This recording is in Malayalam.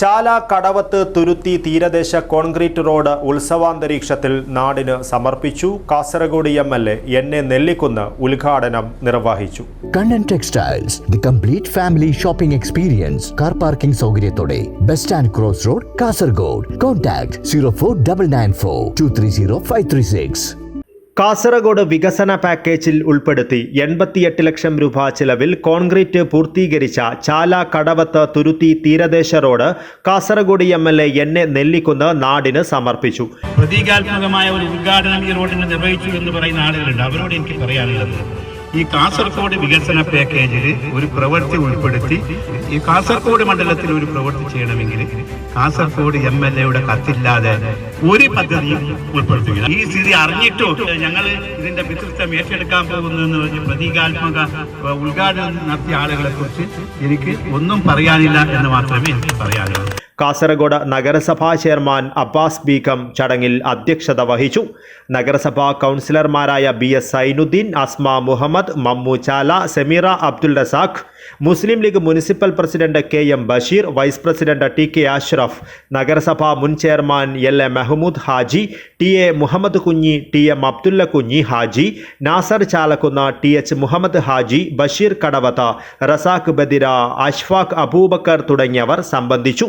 ചാല കടവത്ത് തുരുത്തി തീരദേശ കോൺക്രീറ്റ് റോഡ് ഉത്സവാന്തരീക്ഷത്തിൽ നാടിന് സമർപ്പിച്ചു. Kasaragod M L A N A Nellikkunnu ഉദ്ഘാടനം നിർവഹിച്ചു. Kannan textiles the complete family shopping experience car parking സൗകര്യത്തോടെ best and cross road Kasaragod. Contact zero four double nine four two three zero five three six Kasaragod വികസന പാക്കേജിൽ ഉൾപ്പെടുത്തി എൺപത്തിയെട്ട് ലക്ഷം രൂപ ചിലവിൽ കോൺക്രീറ്റ് പൂർത്തീകരിച്ച ചാല കടവത്ത് തുരുത്തി തീരദേശ road Kasaragod M L A N A Nellikkunnu നാടിന് സമർപ്പിച്ചു. പ്രതീകാത്മകമായ ഒരു ഉദ്ഘാടനം ഈ റോഡിന് നിർവഹിച്ചു എന്ന് പറയുന്ന ആളുകളുണ്ട്. അവരോട് എനിക്ക് പറയാനുള്ളത് ഈ കാസർഗോഡ് വികസന പാക്കേജിൽ ഒരു പ്രവൃത്തി ഉൾപ്പെടുത്തി ഈ കാസർഗോഡ് മണ്ഡലത്തിൽ ഒരു പ്രവൃത്തി ചെയ്യണമെങ്കിൽ കാസർഗോഡ് എം എൽ എയുടെ കത്തില്ലാതെ ഒരു പദ്ധതിയും ഉൾപ്പെടുത്തുകയില്ല. ഈ സ്ഥിതി അറിഞ്ഞിട്ടും ഞങ്ങൾ ഇതിന്റെ പിതൃത്വം ഏറ്റെടുക്കാൻ പോകുന്നു എന്ന് പറഞ്ഞ് പ്രതീകാത്മക ഉദ്ഘാടനം നടത്തിയ ആളുകളെ കുറിച്ച് എനിക്ക് ഒന്നും പറയാനില്ല എന്ന് മാത്രമേ എനിക്ക് പറയാനുള്ളൂ. കാസർഗോഡ് നഗരസഭാ ചെയർമാൻ അബ്ബാസ് ബീഖം ചടങ്ങിൽ അധ്യക്ഷത വഹിച്ചു. നഗരസഭാ കൗൺസിലർമാരായ B S Sainudheen Asma Muhammad Mammu Chala Semeera Abdul Razak Muslim League municipal president K M Basheer vice president T K Ashraf നഗരസഭാ മുൻ chairman L A Mehmood Haji T A Muhammad Kunhi T M Abdulla Kunhi Haji Nasar Chalakkunna T H Muhammad Haji Basheer Kadavath Razak Badira Ashfaq Abubakar തുടങ്ങിയവർ സംബന്ധിച്ചു.